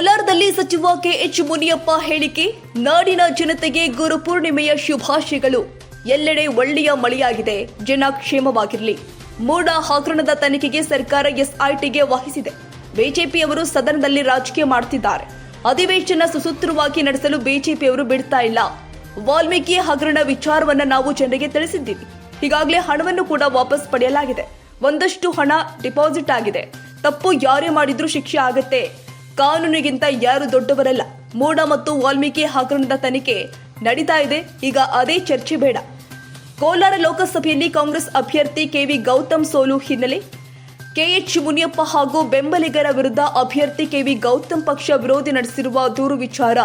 ಕೋಲಾರದಲ್ಲಿ ಸಚಿವ ಕೆಎಚ್ ಮುನಿಯಪ್ಪ ಹೇಳಿಕೆ, ನಾಡಿನ ಜನತೆಗೆ ಗುರು ಪೂರ್ಣಿಮೆಯ ಶುಭಾಶಯಗಳು. ಎಲ್ಲೆಡೆ ಒಳ್ಳೆಯ ಮಳೆಯಾಗಿದೆ. ಜನ ಕ್ಷೇಮವಾಗಿರಲಿ. ಮೂಡ ಹಗರಣದ ತನಿಖೆಗೆ ಸರ್ಕಾರ ಎಸ್ಐಟಿಗೆ ವಹಿಸಿದೆ. ಬಿಜೆಪಿಯವರು ಸದನದಲ್ಲಿ ರಾಜಕೀಯ ಮಾಡುತ್ತಿದ್ದಾರೆ ಅಧಿವೇಶನ ಸುಸೂತ್ರವಾಗಿ ನಡೆಸಲು ಬಿಜೆಪಿಯವರು ಬಿಡ್ತಾ ಇಲ್ಲ. ವಾಲ್ಮೀಕಿ ಹಗರಣ ವಿಚಾರವನ್ನು ನಾವು ಜನರಿಗೆ ತಿಳಿಸಿದ್ದೀವಿ. ಈಗಾಗಲೇ ಹಣವನ್ನು ಕೂಡ ವಾಪಸ್ ಪಡೆಯಲಾಗಿದೆ. ಒಂದಷ್ಟು ಹಣ ಡಿಪಾಸಿಟ್ ಆಗಿದೆ. ತಪ್ಪು ಯಾರೇ ಮಾಡಿದ್ರೂ ಶಿಕ್ಷೆ ಆಗತ್ತೆ. ಕಾನೂನಿಗಿಂತ ಯಾರು ದೊಡ್ಡವರಲ್ಲ. ಮೂಡ ಮತ್ತು ವಾಲ್ಮೀಕಿ ಹಗರಣದ ತನಿಖೆ ನಡೀತಾ ಇದೆ. ಈಗ ಅದೇ ಚರ್ಚೆ ಬೇಡ. ಕೋಲಾರ ಲೋಕಸಭೆಯಲ್ಲಿ ಕಾಂಗ್ರೆಸ್ ಅಭ್ಯರ್ಥಿ ಕೆವಿ ಗೌತಮ್ ಸೋಲು ಹಿನ್ನೆಲೆ. ಕೆಎಚ್ ಮುನಿಯಪ್ಪ ಹಾಗೂ ಬೆಂಬಲಿಗರ ವಿರುದ್ಧ ಅಭ್ಯರ್ಥಿ ಕೆವಿ ಗೌತಮ್ ಪಕ್ಷ ವಿರೋಧಿ ನಡೆಸಿರುವ ದೂರು ವಿಚಾರ.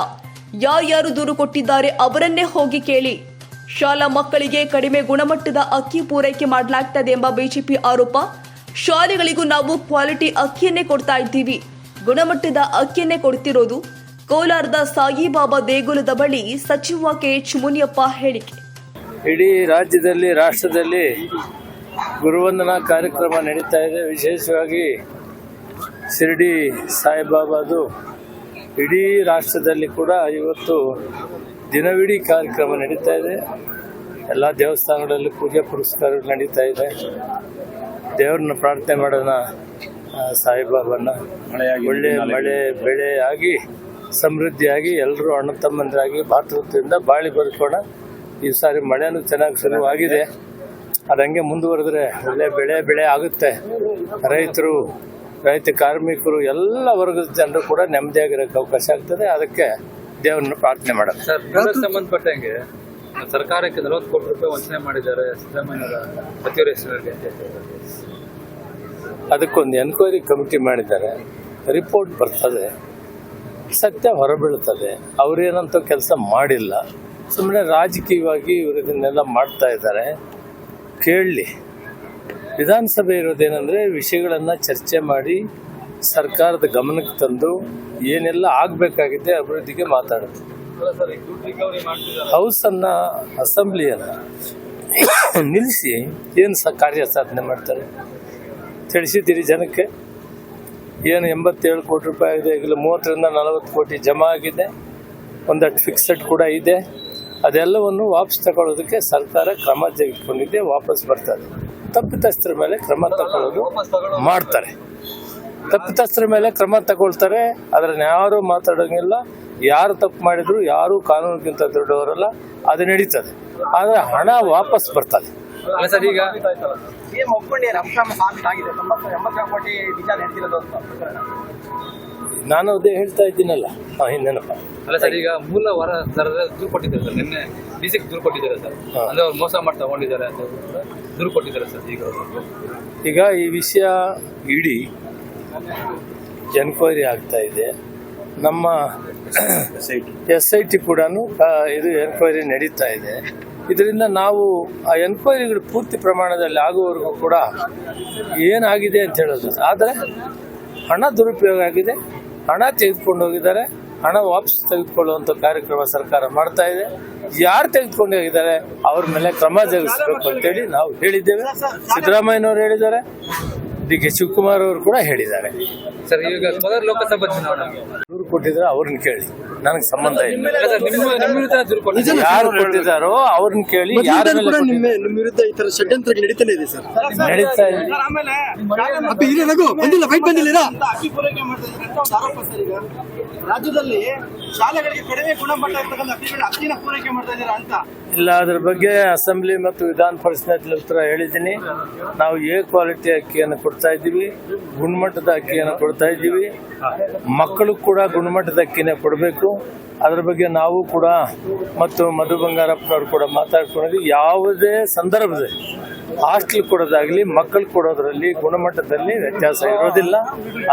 ಯಾರ್ಯಾರು ದೂರು ಕೊಟ್ಟಿದ್ದಾರೆ ಅವರನ್ನೇ ಹೋಗಿ ಕೇಳಿ. ಶಾಲಾ ಮಕ್ಕಳಿಗೆ ಕಡಿಮೆ ಗುಣಮಟ್ಟದ ಅಕ್ಕಿ ಪೂರೈಕೆ ಮಾಡಲಾಗ್ತದೆ ಎಂಬ ಬಿಜೆಪಿ ಆರೋಪ. ಶಾಲೆಗಳಿಗೂ ನಾವು ಕ್ವಾಲಿಟಿ ಅಕ್ಕಿಯನ್ನೇ ಕೊಡ್ತಾ ಇದ್ದೀವಿ. ಗುಣಮಟ್ಟದ ಅಕ್ಕಿಯನ್ನೇ ಕೊಡ್ತಿರೋದು? ಕೋಲಾರದ ಸಾಯಿಬಾಬಾ ದೇಗುಲದ ಬಳಿ ಸಚಿವ ಕೆ ಮುನಿಯಪ್ಪ ಹೇಳಿಕೆ. ಇಡೀ ರಾಜ್ಯದಲ್ಲಿ, ರಾಷ್ಟ್ರದಲ್ಲಿ ಗುರುವಂದನಾ ಕಾರ್ಯಕ್ರಮ ನಡೀತಾ ಇದೆ. ವಿಶೇಷವಾಗಿ ಶಿರಡಿ ಸಾಯಿಬಾಬಾದು. ಇಡೀ ರಾಷ್ಟ್ರದಲ್ಲಿ ಕೂಡ ಇವತ್ತು ದಿನವಿಡೀ ಕಾರ್ಯಕ್ರಮ ನಡೀತಾ ಇದೆ. ಎಲ್ಲ ದೇವಸ್ಥಾನಗಳಲ್ಲಿ ಪೂಜೆ ಪುರಸ್ಕಾರಗಳು ನಡೀತಾ ಇದೆ. ದೇವ್ರನ್ನ ಪ್ರಾರ್ಥನೆ ಮಾಡೋಣ. ಸಾಯಿಬಾಬಾನ ಒಳ್ಳೆ ಮಳೆ ಬೆಳೆ ಆಗಿ ಸಮೃದ್ಧಿಯಾಗಿ ಎಲ್ಲರೂ ಅಣ್ಣ ತಮ್ಮಂದರಾಗಿ ಭಾತೃತ್ವದಿಂದ ಬಾಳಿ ಬರ್ಕೋಣ ಈ ಸಾರಿ ಮಳೆನೂ ಚೆನ್ನಾಗಿ ಶುರುವಾಗಿದೆ. ಅದು ಹಂಗೆ ಮುಂದುವರೆದ್ರೆ ಒಳ್ಳೆ ಬೆಳೆ ಬೆಳೆ ಆಗುತ್ತೆ. ರೈತರು ರೈತ ಕಾರ್ಮಿಕರು ಎಲ್ಲ ವರ್ಗದ ಜನರು ಕೂಡ ನೆಮ್ಮದಿಯಾಗಿರೋಕೆ ಅವಕಾಶ ಆಗ್ತದೆ. ಅದಕ್ಕೆ ದೇವರನ್ನು ಪ್ರಾರ್ಥನೆ ಮಾಡೋಣ. ಸರ್ ಸಂಬಂಧಪಟ್ಟಂಗೆ ಸರ್ಕಾರಕ್ಕೆ ನಲವತ್ತು ಕೋಟಿ ರೂಪಾಯಿ ವಂಚನೆ ಮಾಡಿದ್ದಾರೆ ಸಿದ್ದರಾಮಯ್ಯ ಸಚಿವರ ಹೆಸರಲ್ಲಿ ಅಂತ ಹೇಳ್ತಾರೆ. ಅದಕ್ಕೊಂದು ಎನ್ಕ್ವೈರಿ ಕಮಿಟಿ ಮಾಡಿದ್ದಾರೆ. ರಿಪೋರ್ಟ್ ಬರ್ತದೆ. ಸತ್ಯ ಹೊರಬೀಳ್ತದೆ ಅವರೇನಂತ ಕೆಲಸ ಮಾಡಿಲ್ಲ. ಸುಮ್ಮನೆ ರಾಜಕೀಯವಾಗಿ ಇವರು ಇದನ್ನೆಲ್ಲ ಮಾಡ್ತಾ ಇದ್ದಾರೆ. ಕೇಳಲಿ ವಿಧಾನಸಭೆ ಇರೋದೇನೆಂದರೆ ವಿಷಯಗಳನ್ನು ಚರ್ಚೆ ಮಾಡಿ ಸರ್ಕಾರದ ಗಮನಕ್ಕೆ ತಂದು ಏನೆಲ್ಲ ಆಗಬೇಕಾಗಿದೆ ಅಭಿವೃದ್ಧಿಗೆ ಮಾತಾಡೋದು. ಹೌಸನ್ನು ಅಸೆಂಬ್ಲಿಯನ್ನು ನಿಲ್ಲಿಸಿ ಏನು ಸ ಕಾರ್ಯ ಸಾಧನೆ ಮಾಡ್ತಾರೆ? ತಿಳಿಸಿದ್ದೀರಿ ಜನಕ್ಕೆ. ಏನು ಎಂಬತ್ತೇಳು ಕೋಟಿ ರೂಪಾಯಿ ಆಗಿದೆ, ಈಗಲೂ ಮೂವತ್ತರಿಂದ ನಲವತ್ತು ಕೋಟಿ ಜಮಾ ಆಗಿದೆ. ಒಂದಷ್ಟು ಫಿಕ್ಸೆಡ್ ಕೂಡ ಇದೆ. ಅದೆಲ್ಲವನ್ನು ವಾಪಸ್ ತಗೊಳ್ಳೋದಕ್ಕೆ ಸರ್ಕಾರ ಕ್ರಮ ತೆಗೆದುಕೊಂಡಿದೆ, ವಾಪಸ್ ಬರ್ತದೆ ತಪ್ಪಿತಸ್ಥರ ಮೇಲೆ ಕ್ರಮ ತಗೊಳ್ಳೋದು ಮಾಡ್ತಾರೆ. ತಪ್ಪಿತಸ್ಥರ ಮೇಲೆ ಕ್ರಮ ತಗೊಳ್ತಾರೆ ಅದರನ್ನು ಯಾರು ಮಾತಾಡೋಂಗಿಲ್ಲ. ಯಾರು ತಪ್ಪು ಮಾಡಿದ್ರು, ಯಾರು ಕಾನೂನಿಗಿಂತ ದೊಡ್ಡವರಲ್ಲ, ಅದು ನಡೀತದೆ. ಆದರೆ ಹಣ ವಾಪಸ್ ಬರ್ತದೆ. ಅಲ್ಲ ಸರ್ ಈಗ ಸಿಎಂ ಒಪ್ಕೊಂಡಿದ್ದಾರೆ ಅಕ್ರಮ ಸಾಬೀತು ಆಗಿದೆ. ತೊಂಬತ್ತು ಎಂಬತ್ತು ಕೋಟಿ ವಿಚಾರ ಹೇಳ್ತಿರೋದು ಅಂತ ನಾನು ಅದೇ ಹೇಳ್ತಾ ಇದ್ದೀನಲ್ಲ. ಹಾಂ ಇನ್ನೇನಪ್ಪ? ಅಲ್ಲ ಸರ್ ಈಗ ಮೂಲ ವರ ಸರ್ ದೂರು ಕೊಟ್ಟಿದ್ದಾರೆ ಸರ್. ನಿನ್ನೆ ಡಿಸಿಗೆ ದೂರು ಕೊಟ್ಟಿದ್ದಾರೆ ಸರ್. ಅಂದ್ರೆ ಅವ್ರು ಮೋಸ ಮಾಡಿ ತಗೊಂಡಿದ್ದಾರೆ ಅಂತ ದೂರು ಕೊಟ್ಟಿದ್ದಾರೆ ಸರ್ ಈಗ ಈಗ ಈ ವಿಷಯ ಇಡೀ ಎನ್ಕ್ವೈರಿ ಆಗ್ತಾ ಇದೆ. ನಮ್ಮ ಎಸ್ ಐ ಟಿ ಕೂಡ ಇದು ಎನ್ಕ್ವೈರಿ ನಡೀತಾ ಇದೆ. ಇದರಿಂದ ನಾವು ಆ ಎನ್ಕ್ವೈರಿಗಳು ಪೂರ್ತಿ ಪ್ರಮಾಣದಲ್ಲಿ ಆಗುವವರೆಗೂ ಕೂಡ ಏನಾಗಿದೆ ಅಂತ ಹೇಳೋದು. ಆದರೆ ಹಣ ದುರುಪಯೋಗ ಆಗಿದೆ. ಹಣ ತೆಗೆದುಕೊಂಡು ಹೋಗಿದ್ದಾರೆ. ಹಣ ವಾಪಸ್ ತೆಗೆದುಕೊಳ್ಳುವಂಥ ಕಾರ್ಯಕ್ರಮ ಸರ್ಕಾರ ಮಾಡ್ತಾ ಇದೆ. ಯಾರು ತೆಗೆದುಕೊಂಡು ಹೋಗಿದ್ದಾರೆ ಅವ್ರ ಮೇಲೆ ಕ್ರಮ ಜರುಗಿಸಬೇಕು ಅಂತೇಳಿ ನಾವು ಹೇಳಿದ್ದೇವೆ. ಸಿದ್ದರಾಮಯ್ಯನವರು ಹೇಳಿದ್ದಾರೆ. ಡಿ ಕೆ ಶಿವಕುಮಾರ್ ಅವರು ಕೂಡ ಹೇಳಿದ್ದಾರೆ. ಸರ್ ಈಗ ಕೋಲಾರ ಲೋಕಸಭಾ ಚುನಾವಣೆ. ದೂರು ಕೊಟ್ಟಿದ್ರೆ ಅವ್ರನ್ನ ಕೇಳಿ. ನನಗೆ ಸಂಬಂಧ ಇಲ್ಲ. ಸರ್ ನಿಮ್ಮ ನಿಮ್ಮ ವಿರುದ್ಧ ದೂರು ಕೊಟ್ಟಿದ್ದಾರೆ? ಯಾರು ಕೊಟ್ಟಿದ್ದಾರೋ ಅವ್ರನ್ನ ಕೇಳಿ ಯಾರ ಮೊದಲಿಂದಲೂ ಮೇಲೆ ಕೂಡ ನಿಮ್ಮ ನಿಮ್ಮ ವಿರುದ್ಧ ಈ ತರ ಷಡ್ಯಂತ್ರ ನಡೀತಾನೆ ಇದೆ ಸರ್. ನಡೀತಾ ಇದೆ. ಸರ್, ಆಮೇಲೆ ಅಪ್ಪ ಬಂದಿಲ್ಲ ಫೈಟ್ ಬಂದಿಲ್ಲ ಅಂತ ಅಕ್ಕಿ ಪೂರೈಕೆ ಮಾಡ್ತಾ ಇದ್ದಾರೆ. ಅಂತ ಒಂದು ಆರೋಪ ಸರ್ ಈಗ? ರಾಜ್ಯದಲ್ಲಿ ಶಾಲೆಗಳಿಗೆ ಕಡಿಮೆ ಗುಣಮಟ್ಟ ಇರ್ತಕ್ಕಂಥ ಅಕ್ಕಿಗಳ ಅಕ್ಕಿನ ಪೂರೈಕೆ ಮಾಡ್ತಾ ಇದ್ದೀರಾ ಅಂತ? ಇಲ್ಲ ಅದ್ರ ಬಗ್ಗೆ ಅಸೆಂಬ್ಲಿ ಮತ್ತು ವಿಧಾನ ಪರಿಷತ್ನಲ್ಲಿ ಉತ್ತರ ಹೇಳಿದ್ದೀನಿ. ನಾವು ಎ ಕ್ವಾಲಿಟಿ ಅಕ್ಕಿಯನ್ನು ಕೊಡ್ತಾ ಇದ್ದೀವಿ. ಗುಣಮಟ್ಟದ ಅಕ್ಕಿಯನ್ನು ಕೊಡ್ತಾ ಇದ್ದೀವಿ. ಮಕ್ಕಳು ಕೂಡ ಗುಣಮಟ್ಟದ ಅಕ್ಕಿನೇ ಕೊಡಬೇಕು. ಅದರ ಬಗ್ಗೆ ನಾವು ಕೂಡ ಮತ್ತು ಮಧು ಬಂಗಾರಪ್ಪನವರು ಕೂಡ ಮಾತಾಡ್ಕೊಂಡಿದ್ವಿ ಯಾವುದೇ ಸಂದರ್ಭದಲ್ಲಿ ಹಾಸ್ಟೆಲ್ ಕೊಡೋದಾಗಲಿ, ಮಕ್ಕಳು ಕೊಡೋದ್ರಲ್ಲಿ ಗುಣಮಟ್ಟದಲ್ಲಿ ವ್ಯತ್ಯಾಸ ಇರೋದಿಲ್ಲ.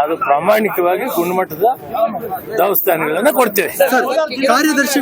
ಅದು ಪ್ರಾಮಾಣಿಕವಾಗಿ ಗುಣಮಟ್ಟದ ದೇವಸ್ಥಾನಗಳನ್ನು ಕೊಡ್ತೇವೆ. ಕಾರ್ಯದರ್ಶಿ